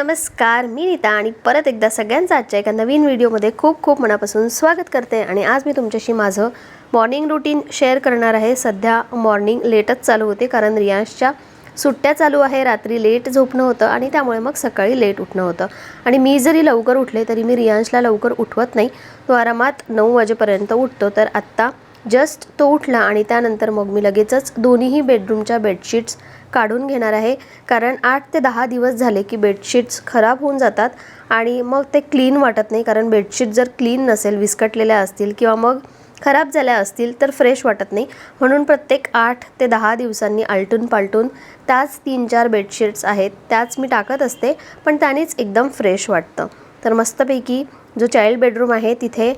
नमस्कार मी नीता आणि परत एकदा सगळ्यांचं आजच्या एका नवीन व्हिडिओमध्ये खूप खूप मनापासून स्वागत करते आणि आज मी तुमच्याशी माझं मॉर्निंग रुटीन शेअर करणार आहे. सध्या मॉर्निंग लेटच चालू होते कारण रियांशच्या सुट्ट्या चालू आहे. रात्री लेट झोपणं होतं आणि त्यामुळे मग सकाळी लेट उठणं होतं. आणि मी जरी लवकर उठले तरी मी रियांशला लवकर उठवत नाही. तो आरामात नऊ वाजेपर्यंत उठतो. तर आत्ता जस्ट तो उठला आणि त्यानंतर मग मी लगेचच दोन्हीही बेडरूमच्या बेडशीट्स काढून घेणार आहे. कारण आठ ते दहा दिवस झाले की बेडशीट्स खराब होऊन जातात आणि मग ते क्लीन वाटत नाही. कारण बेडशीट जर क्लीन नसेल विस्कटलेल्या असतील किंवा मग खराब झाल्या असतील तर फ्रेश वाटत नाही. म्हणून प्रत्येक आठ ते दहा दिवसांनी आलटून पालटून त्याच तीन चार बेडशीट्स आहेत त्याच मी टाकत असते पण त्यानेच एकदम फ्रेश वाटतं. तर मस्तपैकी जो चाइल्ड बेडरूम आहे तिथे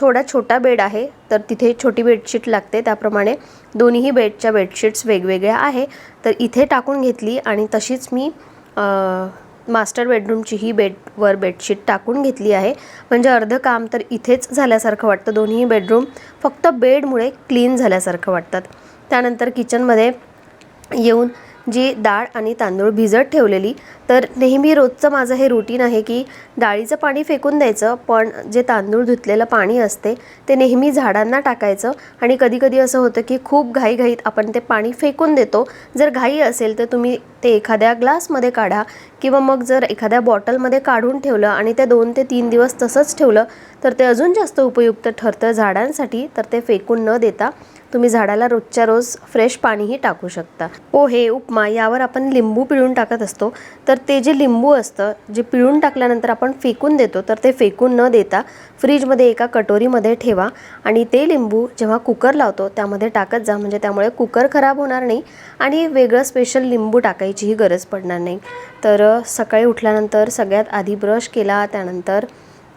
थोडा छोटा बेड आहे. तर तिथे छोटी बेडशीट लागते. त्याप्रमाणे दोन्हीही बेडच्या बेडशीट्स वेगवेगळ्या आहे. तर इथे टाकून घेतली आणि तशीच मी मास्टर बेडरूमची ही बेडवर बेडशीट टाकून घेतली आहे. म्हणजे अर्धं काम तर इथेच झाल्यासारखं वाटतं. दोन्ही बेडरूम फक्त बेडमुळे क्लीन झाल्यासारखं वाटतात त्यानंतर किचनमध्ये येऊन जी डाळ आणि तांदूळ भिजत ठेवलेली तर नेहमी रोजचं माझं हे रुटीन आहे की डाळीचं पाणी फेकून द्यायचं पण जे तांदूळ धुतलेलं पाणी असते ते नेहमी झाडांना टाकायचं आणि कधीकधी असं होतं की खूप घाईघाईत आपण ते पाणी फेकून देतो. जर घाई असेल तर तुम्ही ते एखाद्या ग्लासमध्ये काढा किंवा मग जर एखाद्या बॉटलमध्ये काढून ठेवलं आणि ते दोन ते तीन दिवस तसंच ठेवलं तर ते अजून जास्त उपयुक्त ठरतं झाडांसाठी तर ते फेकून न देता. तुम्ही झाडाला रोजच्या रोज फ्रेश पाणीही टाकू शकता. पोहे उपमा यावर आपण लिंबू पिळून टाकत असतो. तर ते जे लिंबू असतं जे पिळून टाकल्यानंतर आपण फेकून देतो तर ते फेकून न देता फ्रीजमध्ये एका कटोरीमध्ये ठेवा आणि ते लिंबू जेव्हा कुकर लावतो त्यामध्ये टाकत जा. म्हणजे त्यामुळे कुकर खराब होणार नाही आणि वेगळं स्पेशल लिंबू टाकायचीही गरज पडणार नाही. तर सकाळी उठल्यानंतर सगळ्यात आधी ब्रश केला त्यानंतर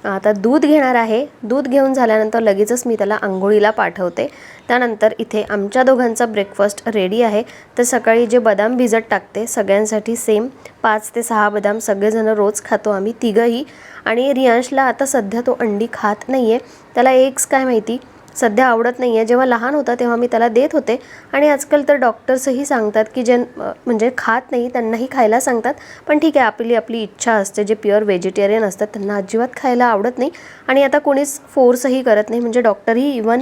आता दूध घेणार आहे. दूध घेऊन झाल्यानंतर लगेचच मी त्याला आंघोळीला पाठवते. त्यानंतर इथे आमच्या दोघांचा ब्रेकफास्ट रेडी आहे. तर सकाळी जे बदाम भिजत टाकते सगळ्यांसाठी सेम पाच ते सहा बदाम सगळेजणं रोज खातो आम्ही तिघंही. आणि रियांशला आता सध्या तो अंडी खात नाही आहे त्याला एग्स काय माहिती? सध्या आवडत नाही आहे जेव्हा लहान होता तेव्हा मी त्याला देत होते. आणि आजकाल तर डॉक्टर्सही सांगतात की जे म्हणजे खात नाही त्यांनाही खायला सांगतात. पण ठीक आहे आपली आपली इच्छा असते. जे प्युअर व्हेजिटेरियन असतात त्यांना अजिबात खायला आवडत नाही. आणि आता कोणीच फोर्सही करत नाही. म्हणजे डॉक्टरही इवन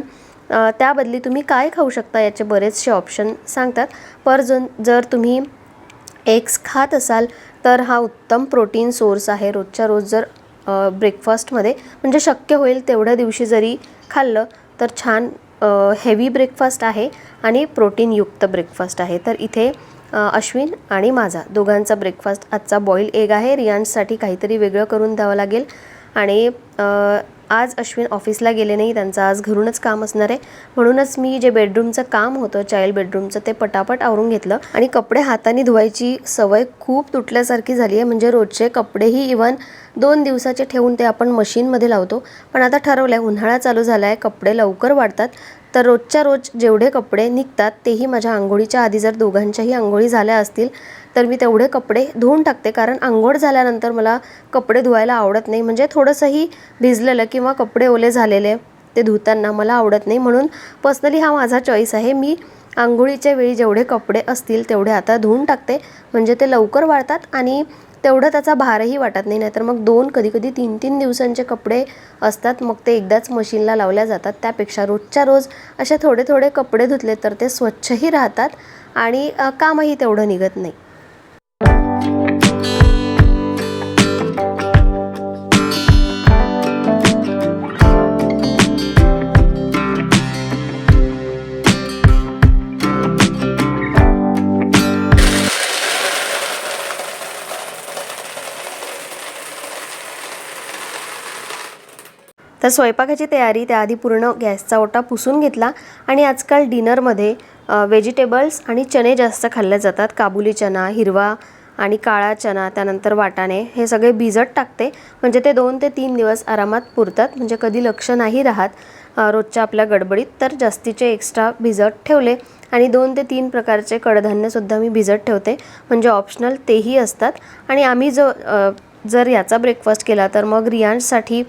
त्याबदली तुम्ही काय खाऊ शकता याचे बरेचसे ऑप्शन सांगतात. पर जन जर तुम्ही एग्स खात असाल तर हा उत्तम प्रोटीन सोर्स आहे. रोजच्या रोज जर ब्रेकफास्टमध्ये म्हणजे शक्य होईल तेवढ्या दिवशी जरी खाल्लं तर छान हेवी ब्रेकफास्ट आहे आणि प्रोटीनयुक्त ब्रेकफास्ट आहे. तर इथे अश्विन आणि माझा दोघांचा ब्रेकफास्ट आजचा बॉईल एग आहे. रियांशसाठी काहीतरी वेगळं करून द्यावं लागेल. आणि आज अश्विन ऑफिसला गेले नाही त्यांचं आज घरूनच काम असणार आहे. म्हणूनच मी जे बेडरूमचं काम होतं चाइल्ड बेडरूमचं ते पटापट आवरून घेतलं. आणि कपडे हाताने धुवायची सवय खूप तुटल्यासारखी झाली आहे. म्हणजे रोजचे कपडेही इवन दोन दिवसाचे ठेवून ते आपण मशीनमध्ये लावतो. पण आता ठरवलं आहे उन्हाळा चालू झाला आहे कपडे लवकर वाढतात. तर रोजच्या रोज जेवढे कपडे निघतात तेही माझ्या आंघोळीच्या आधी जर दोघांच्याही आंघोळी झाल्या असतील तर मी तेवढे कपडे धुवून टाकते. कारण आंघोळ झाल्यानंतर मला कपडे धुवायला आवडत नाही. म्हणजे थोडंसंही भिजलेलं किंवा कपडे ओले झालेले ते धुताना मला आवडत नाही. म्हणून पर्सनली हा माझा चॉईस आहे. मी आंघोळीच्या वेळी जेवढे कपडे असतील तेवढे आता धुवून टाकते. म्हणजे ते लवकर वाळतात आणि तेवढं त्याचा भारही वाटत नाही. नाहीतर मग दोन कधी कधी तीन तीन दिवसांचे कपडे असतात. मग ते एकदाच मशीनला लावल्या जातात. त्यापेक्षा रोजच्या रोज असे थोडे थोडे कपडे धुतले तर ते स्वच्छही राहतात आणि कामही तेवढं निघत नाही. तर स्वयंपाकाची तयारी त्याआधी पूर्ण गॅसचा ओटा पुसून घेतला आणि आजकाल डिनरमध्ये व्हेजिटेबल्स आणि चणे जास्त खाल्ले जातात. काबुली चना हिरवा आणि काळा चना त्यानंतर वाटाणे हे सगळे भिजत टाकते. म्हणजे ते दोन ते तीन दिवस आरामात पुरतात. म्हणजे कधी लक्ष नाही राहत रोजच्या आपल्या गडबडीत तर जास्तीचे एक्स्ट्रा भिजत ठेवले. आणि दोन ते तीन प्रकारचे कडधान्यसुद्धा मी भिजत ठेवते. म्हणजे ऑप्शनल तेही असतात. आणि आम्ही जो जर याचा ब्रेकफास्ट केला तर मग रियांशसाठी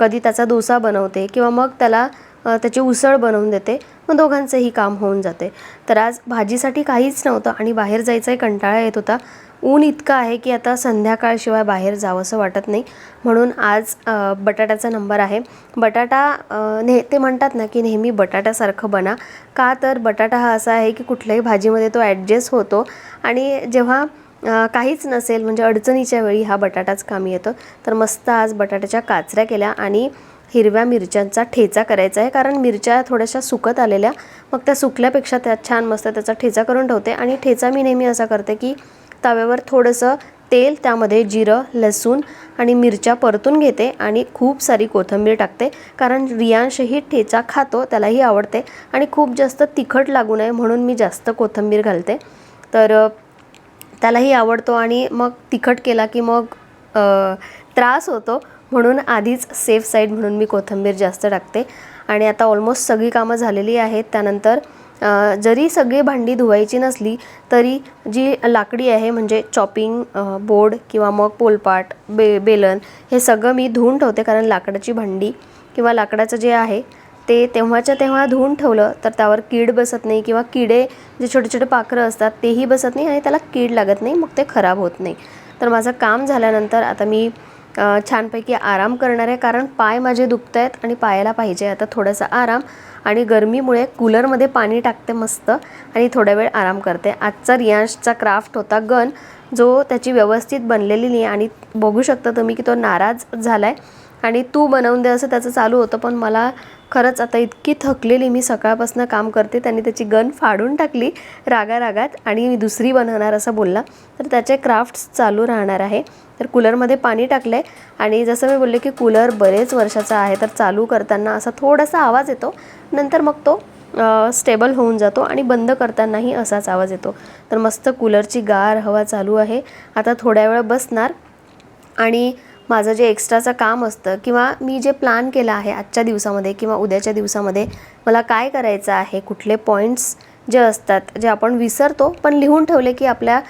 कधी त्याचा डोसा बनवते किंवा मग त्याला त्याची उसळ बनवून देते मग दोघांचंही काम होऊन जाते. तर आज भाजीसाठी काहीच नव्हतं आणि बाहेर जायचाही कंटाळा येत होता. ऊन इतकं आहे की आता संध्याकाळशिवाय बाहेर जावंसं वाटत नाही. म्हणून आज बटाट्याचा नंबर आहे. बटाटा ने ते म्हणतात ना की नेहमी बटाट्यासारखं बना. का तर बटाटा हा असा आहे की कुठल्याही भाजीमध्ये तो ॲडजस्ट होतो. आणि जेव्हा काहीच नसेल म्हणजे अडचणीच्या वेळी हा बटाटाच कामी येतो. तर मस्त आज बटाट्याच्या काचऱ्या केल्या आणि हिरव्या मिरच्यांचा ठेचा करायचा आहे. कारण मिरच्या थोड्याशा सुकत आलेल्या मग त्या सुकल्यापेक्षा त्या छान मस्त त्याचा ठेचा करून ठेवते. आणि ठेचा मी नेहमी असा करते की तव्यावर थोडंसं तेल त्यामध्ये जिरं लसूण आणि मिरच्या परतून घेते आणि खूप सारी कोथिंबीर टाकते. कारण रियांशही ठेचा खातो त्यालाही आवडते. आणि खूप जास्त तिखट लागू नये म्हणून मी जास्त कोथिंबीर घालते. तर त्यालाही आवडतो आणि मग तिखट केला की मग त्रास होतो. म्हणून आधीच सेफ साईड म्हणून मी कोथिंबीर जास्त टाकते. आणि आता ऑलमोस्ट सगळी कामं झालेली आहेत. त्यानंतर जरी सगळी भांडी धुवायची नसली तरी जी लाकडी आहे म्हणजे चॉपिंग बोर्ड किंवा मग पोलपाट बे बेलन हे सगळं मी धुवून ठेवते. कारण लाकडाची भांडी किंवा लाकडाचं जे आहे ते तेव्हाच्या तेव्हा धुवून ठेवलं तर त्यावर कीड बसत नाही किंवा किडे जे छोटे छोटे पाखरं असतात तेही बसत नाही आणि त्याला कीड लागत नाही मग ते खराब होत नाही. तर माझं काम झाल्यानंतर आता मी छानपैकी आराम करणार आहे कारण पाय माझे दुखत आहेत आणि पायाला पाहिजे आता थोडासा आराम आणि गरमीमुळे कूलरमध्ये पाणी टाकते मस्त आणि थोडा वेळ आराम करते. आजचा रियांशचा क्राफ्ट होता गन जो त्याची व्यवस्थित बनलेली नाही आणि बघू शकता तुम्ही की तो नाराज झाला आहे आणि तू बनवून दे असं त्याचं चालू होतं पण मला खरंच आता इतकी थकलेली मी सकाळपासून काम करते त्यांनी त्याची गन फाडून टाकली रागा रागात आणि मी दुसरी बनवणार असं बोलला. तर त्याचे क्राफ्ट्स चालू राहणार आहे. तर कूलरमध्ये पाणी टाकलं आहे आणि जसं मी बोलले की कूलर बरेच वर्षाचा आहे तर चालू करताना असा थोडासा आवाज येतो नंतर मग तो स्टेबल होऊन जातो आणि बंद करतानाही असाच आवाज येतो. तर मस्त कूलरची गार हवा चालू आहे. आता थोड्या वेळ बसणार आणि माझं जे एक्स्ट्राचं काम असतं किंवा मी जे प्लॅन केलं आहे आजच्या दिवसामध्ये किंवा उद्याच्या दिवसामध्ये मला काय करायचं आहे कुठले पॉईंट्स जे असतात जे आपण विसरतो पण लिहून ठेवले की आपल्या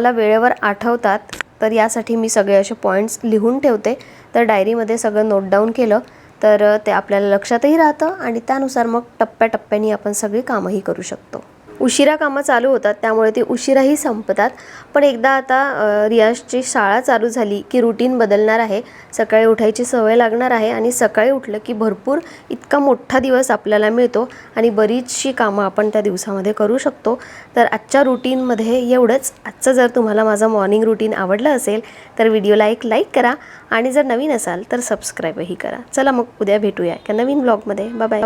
ला वेळेवर आठवतात तर यासाठी मी सगळे असे पॉईंट्स लिहून ठेवते. तर डायरीमध्ये सगळं नोट डाऊन केलं तर ते आपल्याला लक्षातही राहतं आणि त्यानुसार मग टप्प्याटप्प्याने आपण सगळी कामंही करू शकतो. उशिरा कामं चालू होतात त्यामुळे ती उशिराही संपतात. पण एकदा आता रियाजची शाळा चालू झाली की रुटीन बदलणार आहे. सकाळी उठायची सवय लागणार आहे आणि सकाळी उठलं की भरपूर इतका मोठा दिवस आपल्याला मिळतो आणि बरीचशी कामं आपण त्या दिवसामध्ये करू शकतो. तर आजच्या रुटीनमध्ये एवढंच. आजचं जर तुम्हाला माझं मॉर्निंग रुटीन आवडलं असेल तर व्हिडिओला एक लाईक करा. आणि जर नवीन असाल तर सबस्क्राईबही करा. चला मग उद्या भेटूया एका नवीन ब्लॉगमध्ये बाय